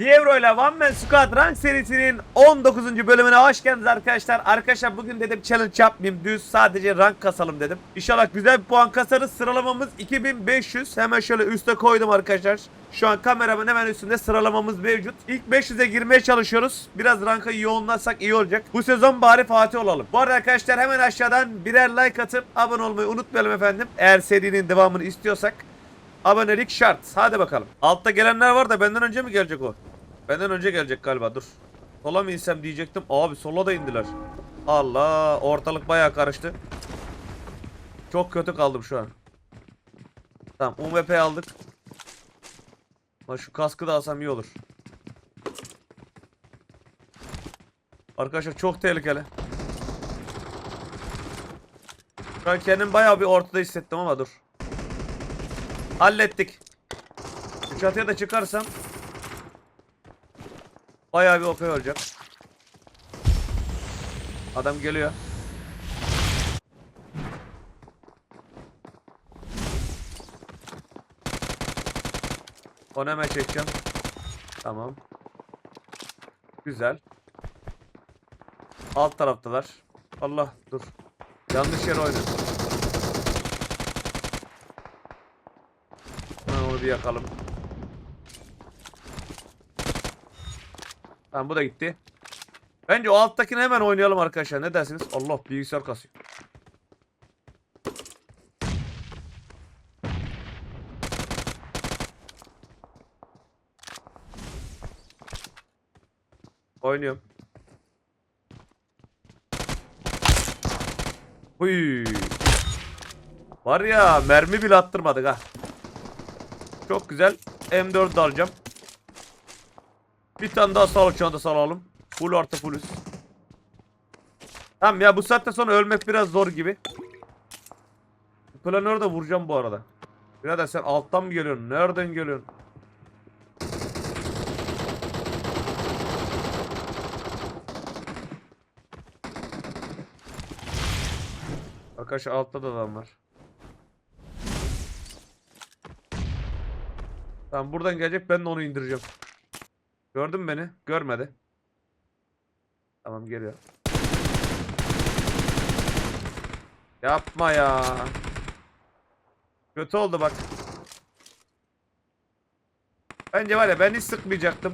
Dievro ile One Man Squad Rank serisinin 19. bölümüne hoş geldiniz arkadaşlar. Arkadaşlar bugün dedim challenge yapmayayım. Düz sadece rank kasalım dedim. İnşallah güzel bir puan kasarız. Sıralamamız 2500. Hemen şöyle üste koydum arkadaşlar. Şu an kameramın hemen üstünde sıralamamız mevcut. İlk 500'e girmeye çalışıyoruz. Biraz ranka yoğunlaşsak iyi olacak. Bu sezon bari Fatih olalım. Bu arada arkadaşlar hemen aşağıdan birer like atıp abone olmayı unutmayalım efendim. Eğer serinin devamını istiyorsak. Abonelik şart. Hadi bakalım. Altta gelenler var da benden önce mi gelecek o? Benden önce gelecek galiba dur. Sola mı insem diyecektim. Abi sola da indiler. Allah ortalık bayağı karıştı. Çok kötü kaldım şu an. Tamam UMP aldık. Lan şu kaskı da alsam iyi olur. Arkadaşlar çok tehlikeli. Şu an kendimi bayağı bir ortada hissettim ama dur. Hallettik. Şu çatıya da çıkarsam bayağı bir okey olacak. Adam geliyor. Onu hemen çekeceğim. Tamam. Güzel. Alt taraftalar. Allah dur. Yanlış yere oynadım. Onu bir yakalım. Tamam bu da gitti. Bence o alttakini hemen oynayalım arkadaşlar. Ne dersiniz? Allah bilgisayar kasıyor. Oynuyorum. Huy. Var ya mermi bile attırmadık ha. Çok güzel. M4 de alacağım. Bir tane daha sağlık çantası alalım. Full artı fullüz. Tamam ya bu saatten sonra ölmek biraz zor gibi. Planörü de vuracağım bu arada. Birader sen alttan mı geliyorsun? Nereden geliyorsun? Arkadaşlar altta da adam var. Tamam buradan gelecek ben de onu indireceğim. Gördün beni? Görmedi. Tamam geliyor. Yapma ya. Kötü oldu bak. Bence var ya ben hiç sıkmayacaktım.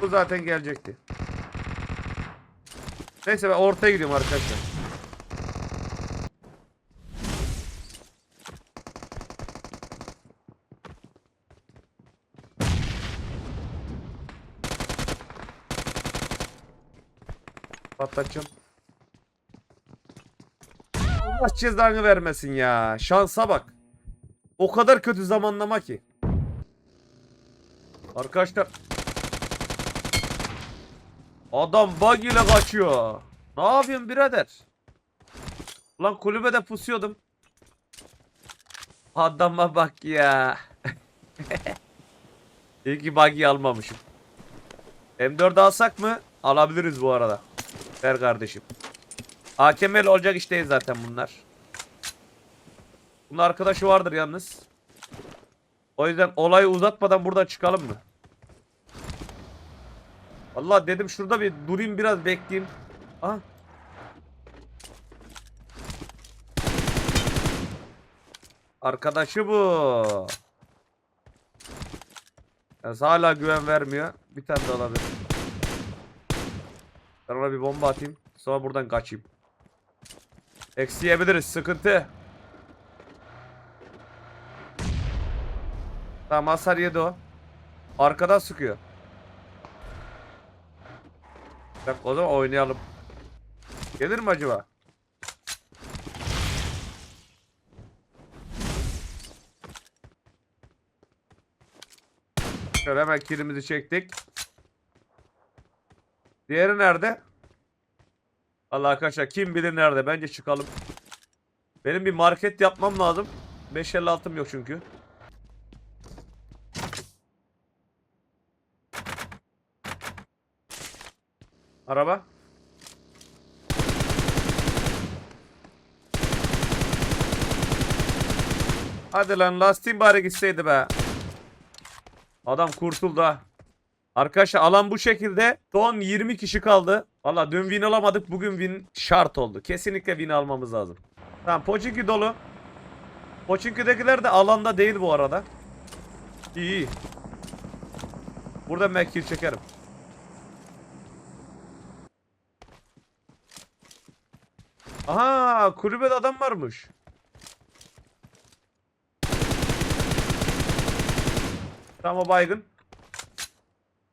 Bu zaten gelecekti. Neyse ben ortaya gidiyorum arkadaşlar. Patlatacağım. Allah cezanı vermesin ya. Şansa bak. O kadar kötü zamanlama ki. Arkadaşlar. Adam bug ile kaçıyor. Ne yapıyorsun birader? Ulan kulübede pusuyordum. Adama bak ya. İyi ki bug'i almamışım. M4 alsak mı? Alabiliriz bu arada. Ver kardeşim. AKM'li olacak iş değil zaten bunlar. Bunun arkadaşı vardır yalnız. O yüzden olayı uzatmadan buradan çıkalım mı? Allah dedim şurada bir durayım biraz bekleyeyim. Aha. Arkadaşı bu. Yalnız hala güven vermiyor. Bir tane de olabilir. Ben ona bir bomba atayım. Sonra buradan kaçayım. Eksiyebiliriz. Sıkıntı. Tamam hasar yedi o. Arkadan sıkıyor. Bak o zaman oynayalım. Gelir mi acaba? Şöyle hemen kilimizi çektik. Diğeri nerede? Allah arkadaşlar kim bilir nerede? Bence çıkalım. Benim bir market yapmam lazım. 556'm yok çünkü. Araba. Hadi lan lastiğim bari gitseydi be. Adam kurtuldu ha. Arkadaşlar alan bu şekilde. Son 20 kişi kaldı. Valla dün win alamadık. Bugün win şart oldu. Kesinlikle win almamız lazım. Tamam Pochinki dolu. Pochinki'dekiler de alanda değil bu arada. İyi iyi. Burada ben çekerim. Aha kulübede adam varmış. Tamam baygın.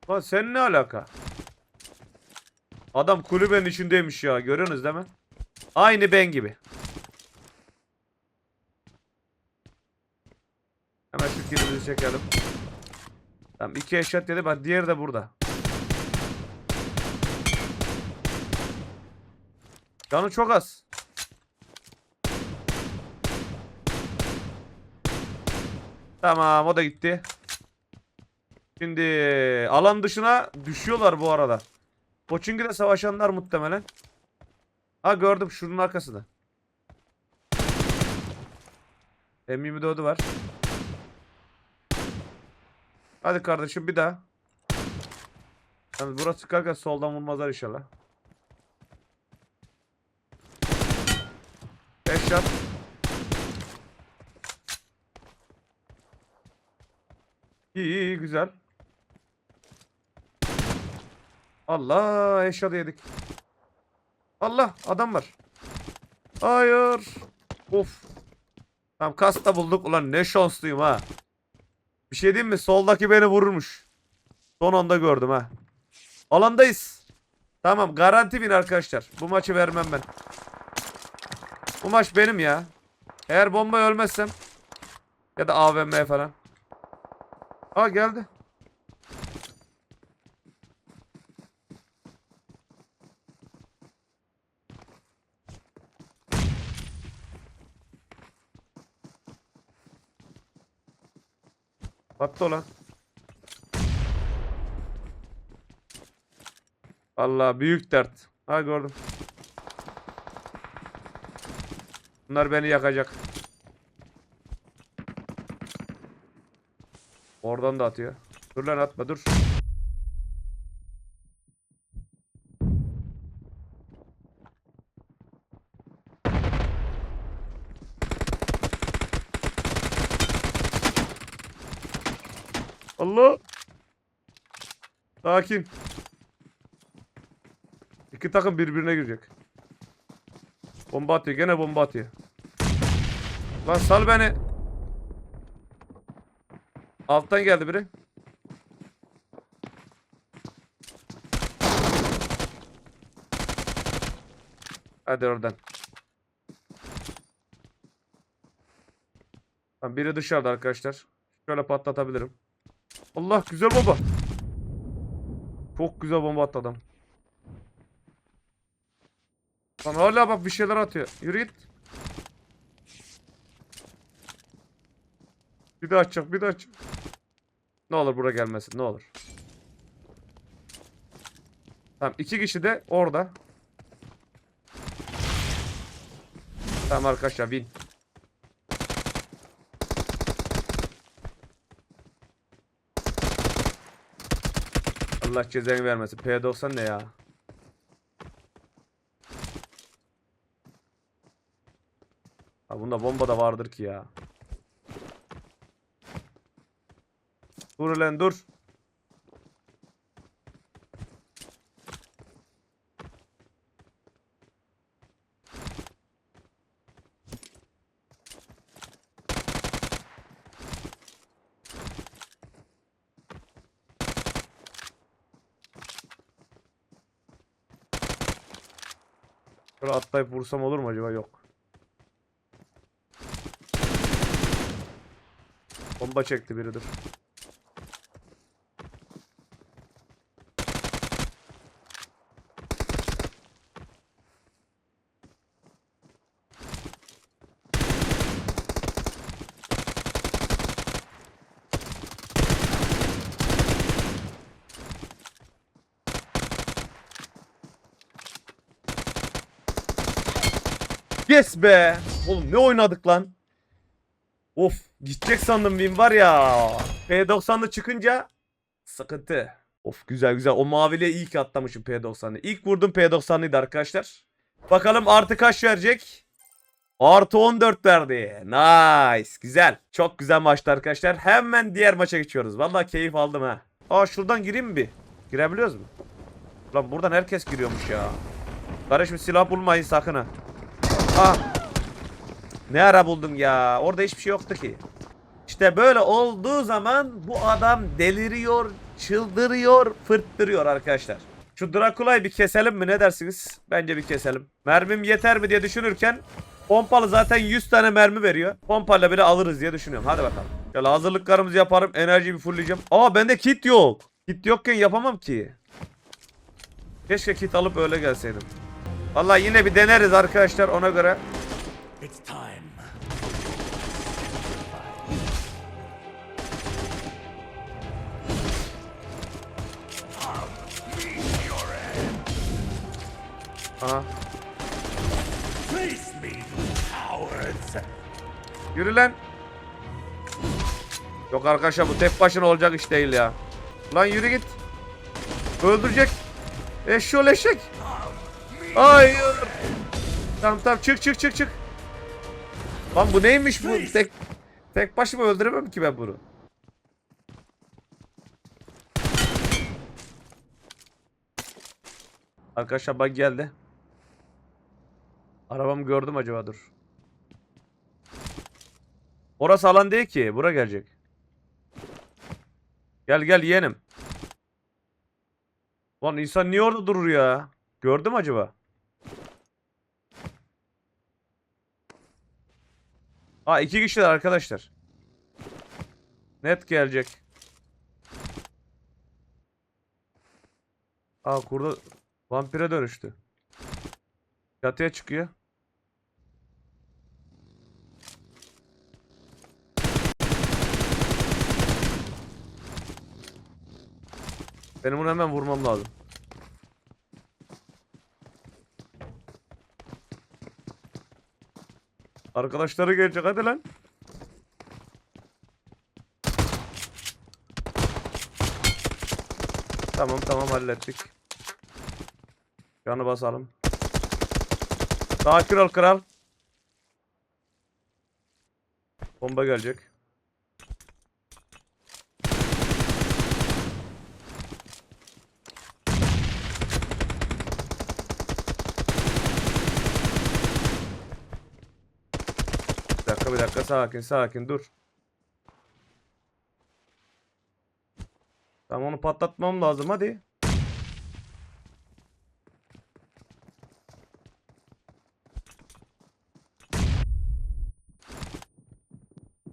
Lan sen ne alaka? Adam kulübenin içindeymiş ya. Görüyorsunuz değil mi? Aynı ben gibi. Hemen şu kilimizi çekelim. Tamam iki eşyat dedi. Bak diğeri de burada. Canı çok az. Tamam o da gitti. Şimdi alan dışına düşüyorlar bu arada. Koçinki'de savaşanlar muhtemelen. Ha gördüm şunun arkasında. M24'ü var. Hadi kardeşim bir daha. Yalnız burası çıkarken soldan vurmazlar inşallah. 5 shot. İyi iyi iyi, güzel. Allah eşya yedik. Allah adam var. Hayır. Of. Tamam kas da bulduk. Ulan ne şanslıyım ha. Bir şey diyeyim mi? Soldaki beni vururmuş. Son anda gördüm ha. Alandayız. Tamam garanti bin arkadaşlar. Bu maçı vermem ben. Bu maç benim ya. Eğer bomba ölmezsem ya da AVM falan. Aa geldi. Battı olan. Allah büyük dert. Ha gördüm. Bunlar beni yakacak. Oradan da atıyor. Dur lan atma dur. Allah. Sakin. İki takım birbirine girecek. Bomba atıyor. Gene bomba atıyor. Lan sal beni. Alttan geldi biri. Hadi oradan. Tamam, biri dışarıda arkadaşlar. Şöyle patlatabilirim. Allah güzel bomba. Çok güzel bomba attı adam. Lan hala bak bir şeyler atıyor. Yürü git. Bir daha açacak bir daha açacak. Ne olur buraya gelmesin ne olur. Tamam iki kişi de orada. Tamam arkadaşlar bin. Allah cezanı vermesin. P90 ne ya? Ha bunda bomba da vardır ki ya. Dur lan dur. Atlayıp vursam olur mu acaba? Yok. Bomba çekti biri Yes be. Oğlum ne oynadık lan? Of gidecek sandım win var ya. P90'da çıkınca sıkıntı. Of güzel güzel. O maviliğe iyi ki atlamışım P90'ı. İlk vurdum P90'lıydı arkadaşlar. Bakalım artı kaç verecek? Artı 14 verdi. Nice. Güzel. Çok güzel maçtı arkadaşlar. Hemen diğer maça geçiyoruz. Vallahi keyif aldım ha. Aa şuradan gireyim mi bir? Girebiliyoruz mu? Lan buradan herkes giriyormuş ya. Kardeşim silah bulmayın sakın ha. Ah. Ne ara buldum ya? Orada hiçbir şey yoktu ki. İşte böyle olduğu zaman bu adam deliriyor, çıldırıyor, fırttırıyor arkadaşlar. Şu Drakula'yı bir keselim mi ne dersiniz? Bence bir keselim. Mermim yeter mi diye düşünürken pompalı zaten 100 tane mermi veriyor. Pompayla bile alırız diye düşünüyorum. Hadi bakalım. Şöyle hazırlıklarımızı yaparım. Enerjiyi bir fullleyeceğim. Aa bende kit yok. Kit yokken yapamam ki. Keşke kit alıp öyle gelseydim. Vallahi yine bir deneriz arkadaşlar ona göre. Aha. Yürü lan. Yok arkadaşlar bu tek başına olacak iş değil ya. Lan yürü git. Öldürecek. Eşşol eşek. Hayır. Tamam tamam çık çık çık çık. Lan bu neymiş bu? Tek, tek başıma öldüremem ki ben bunu. Arkadaşlar bak geldi. Arabamı gördüm acaba dur. Orası alan değil ki. Bura gelecek. Gel gel yeğenim. Lan insan niye orada durur ya? Gördüm acaba? Ha iki kişiler arkadaşlar. Net gelecek. Aa kurda vampire dönüştü. Çatıya çıkıyor. Benim bunu hemen vurmam lazım. Arkadaşları gelecek hadi lan. Tamam tamam hallettik. Canı basalım. Sakin ol kral. Bomba gelecek. Bir dakika sakin sakin dur. Tamam onu patlatmam lazım hadi.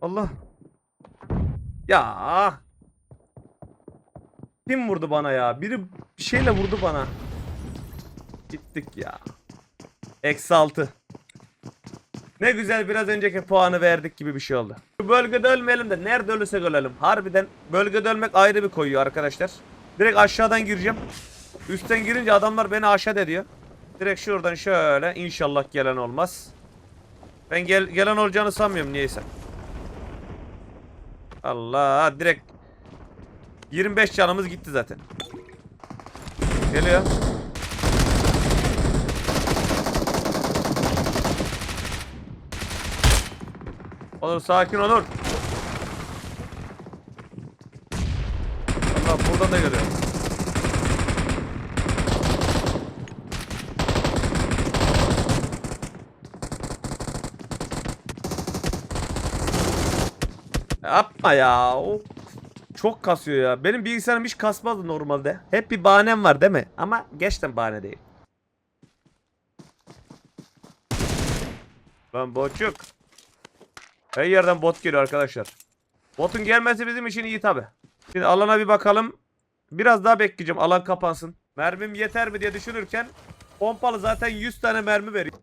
Allah. Ya. Kim vurdu bana ya? Biri bir şeyle vurdu bana. Gittik ya. Eksi altı. Ne güzel biraz önceki puanı verdik gibi bir şey oldu. Bu bölgede ölmeyelim de nerede ölürsek ölelim. Harbiden bölgede ölmek ayrı bir koyuyor arkadaşlar. Direkt aşağıdan gireceğim. Üstten girince adamlar beni aşağı ediyor. Direkt şuradan şöyle inşallah gelen olmaz. Ben gel gelen olacağını sanmıyorum niyeyse. Allah direkt 25 canımız gitti zaten. Geliyor. Olur sakin olur. Allah buradan da geliyor. Yapma ya. O çok kasıyor ya. Benim bilgisayarım hiç kasmazdı normalde. Hep bir bahanem var değil mi? Ama gerçekten bahane değil. Lan boçuk. Her yerden bot geliyor arkadaşlar. Botun gelmesi bizim için iyi tabi. Şimdi alana bir bakalım. Biraz daha bekleyeceğim alan kapansın. Mermim yeter mi diye düşünürken pompalı zaten 100 tane mermi veriyor.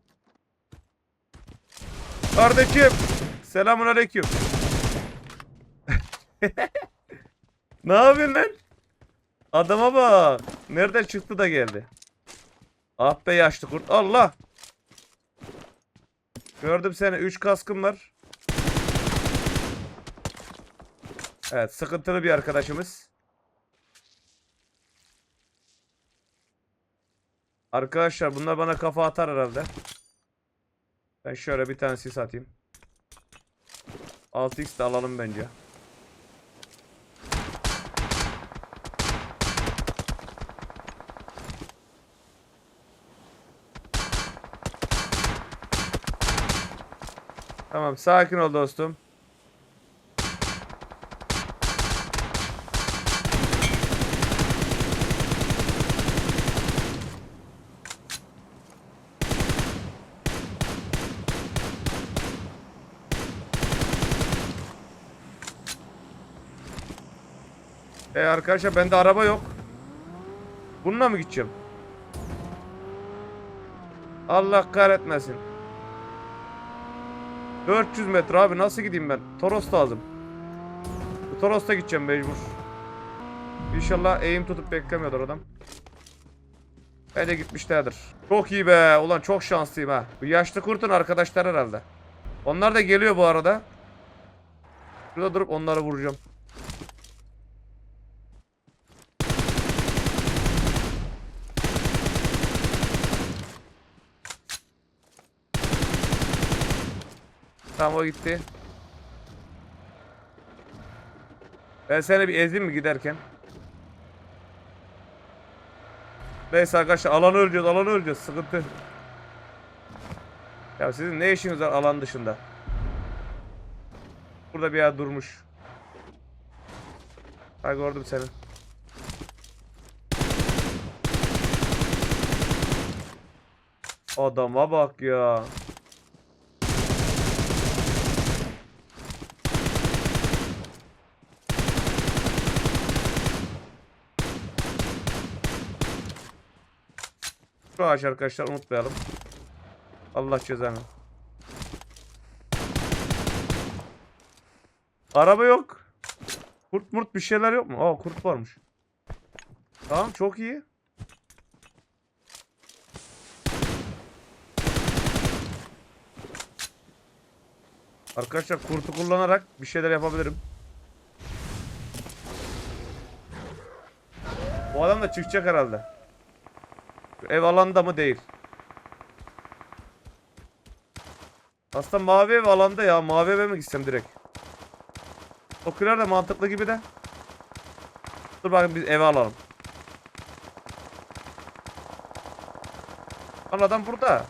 Kardeşim. Selamun aleyküm. ne yapıyorsun lan? Adama bak. Nereden çıktı da geldi. Ah be yaşlı kurt. Allah. Gördüm seni. 3 kaskım var. Evet sıkıntılı bir arkadaşımız. Arkadaşlar bunlar bana kafa atar herhalde. Ben şöyle bir tane sis atayım. 6x de alalım bence. Tamam sakin ol dostum. Arkadaşlar bende araba yok. Bununla mı gideceğim? Allah kahretmesin. 400 metre abi nasıl gideyim ben? Toros lazım. Toros'ta gideceğim mecbur. İnşallah eğim tutup beklemiyordur adam. Bence gitmişlerdir. Çok iyi be. Ulan çok şanslıyım ha. Bu yaşlı kurtun arkadaşlar herhalde. Onlar da geliyor bu arada. Şurada durup onları vuracağım. Tamam o gitti. Ben seni bir ezeyim mi giderken? Neyse arkadaşlar alanı öleceğiz alanı öleceğiz sıkıntı. Ya sizin ne işiniz var alan dışında? Burada bir yer durmuş. Ha gördüm seni. Adama bak ya. Şu ağaç arkadaşlar unutmayalım. Allah cezanı. Araba yok. Kurt murt bir şeyler yok mu? Aa kurt varmış. Tamam çok iyi. Arkadaşlar kurtu kullanarak bir şeyler yapabilirim. Bu adam da çıkacak herhalde. Ev alanda mı değil. Aslında mavi ev alanda ya. Mavi eve mi gitsem direkt? Okular da mantıklı gibi de. Dur bakayım biz eve alalım. Lan adam burada.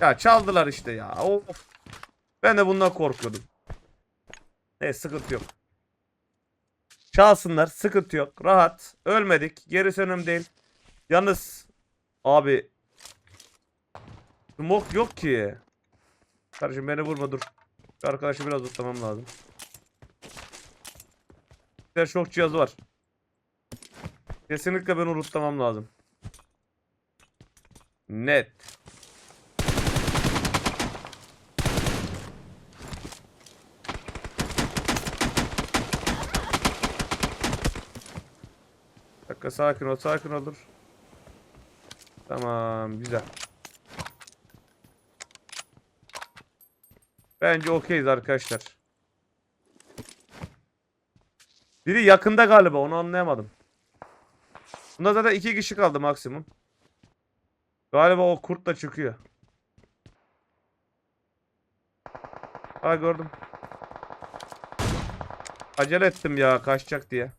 Ya çaldılar işte ya. Of. Ben de bundan korkuyordum. Ne sıkıntı yok. Çalsınlar sıkıntı yok. Rahat. Ölmedik. Gerisi önemli değil. Yalnız abi Smoke yok ki. Kardeşim beni vurma dur. Şu arkadaşı biraz tutmam lazım. Bir şok cihazı var. Kesinlikle beni unutmam lazım. Net. Dakika sakin ol sakin ol dur. Tamam güzel. Bence okeyiz arkadaşlar. Biri yakında galiba onu anlayamadım. Bunda zaten iki kişi kaldı maksimum. Galiba o kurt da çıkıyor. Ha gördüm. Acele ettim ya kaçacak diye.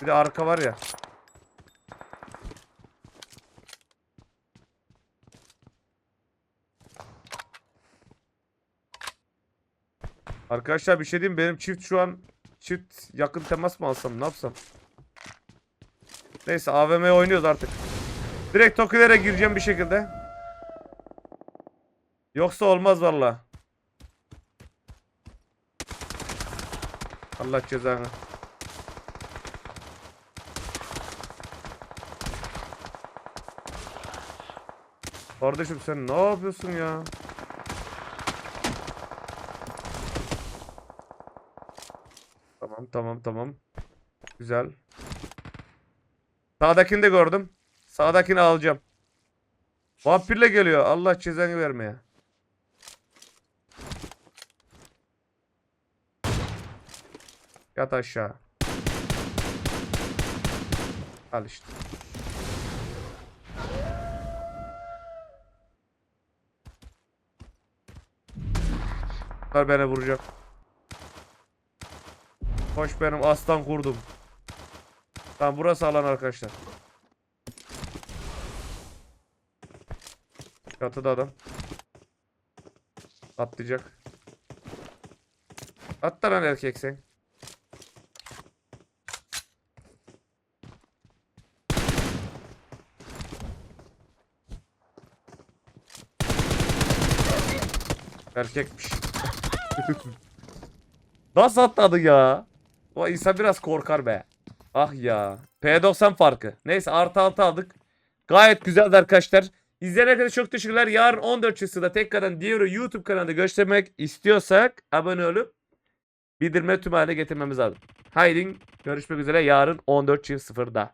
Bir de arka var ya. Arkadaşlar bir şey diyeyim benim çift şu an çift yakın temas mı alsam ne yapsam? Neyse AVM'ye oynuyoruz artık. Direkt Tokilere gireceğim bir şekilde. Yoksa olmaz valla. Allah cezanı. Kardeşim sen ne yapıyorsun ya? Tamam tamam tamam. Güzel. Sağdakini de gördüm. Sağdakini alacağım. Vampirle geliyor. Allah cezanı vermeye. Yat aşağı. Al işte. Bunlar beni vuracak. Hoş benim aslan kurdum. Tamam burası alan arkadaşlar. Çatıda adam. Atlayacak. Atla lan erkek sen. Erkekmiş. Nasıl atladı ya? O insan biraz korkar be. Ah ya. P90 farkı. Neyse artı altı aldık. Gayet güzeldi arkadaşlar. İzleyene kadar çok teşekkürler. Yarın 14 Çısı'da tekrardan diğer YouTube kanalında göstermek istiyorsak abone olup bildirme tüm hale getirmemiz lazım. Haydi görüşmek üzere yarın 14.00'da.